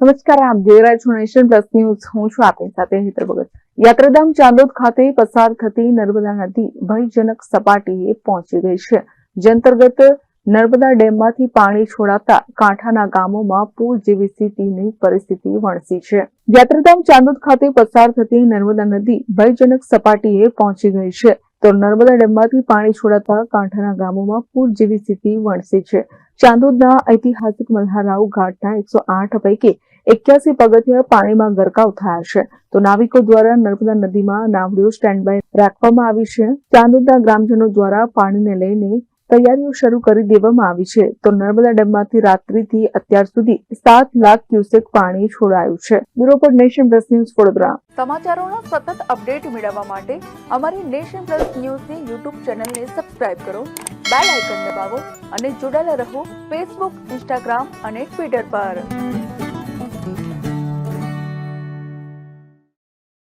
નમસ્કાર, આપ જોઈ રહ્યા છો નેશન પ્લસ ન્યૂઝ. હું છું આપની સાથે હેતર ભગત. યાત્રાધામ ચાંદોદ ખાતે પસાર થતી નર્મદા નદી ભયજનક સપાટીએ પહોંચી ગઈ છે. જે અંતર્ગત નર્મદા ડેમમાંથી પાણી છોડાતા કાંઠાના ગામોમાં પૂર જેવી સ્થિતિની પરિસ્થિતિ વણસી છે. યાત્રાધામ ચાંદોદ ખાતે પસાર થતી નર્મદા નદી ભયજનક સપાટીએ પહોંચી ગઈ છે. તો નર્મદા ડેમમાંથી પાણી છોડાતા કાંઠાના ગામોમાં પૂર જેવી સ્થિતિ વણસી છે. ચાંદોદના ઐતિહાસિક મલ્હારાવ ઘાટના એકસો આઠ પૈકી એક્યાસી પગથિયા પાણીમાં ગરકાવ થયા છે. તો નાવિકો દ્વારા નર્મદા નદીમાં નાવડીઓ સ્ટેન્ડ બાય રાખવામાં આવી છે. ચાંદોદના ગ્રામજનો દ્વારા પાણીને લઈને તૈયારીઓ શરૂ કરી દેવામાં આવી છે. તો નર્મદા ડેમમાંથી રાત્રિથી અત્યાર સુધી સાત લાખ ક્યુસેક પાણી છોડાયું છે. બ્યુરો પર નેશન પ્લસ ન્યૂઝ વડોદરા. સમાચારોના સતત અપડેટ મેળવવા માટે અમારી નેશન પ્લસ ન્યૂઝની યુટ્યુબ ચેનલને સબસ્ક્રાઇબ કરો, બેલ આઇકન દબાવો અને જોડાયેલા રહો ફેસબુક, ઇન્સ્ટાગ્રામ અને ટ્વિટર પર.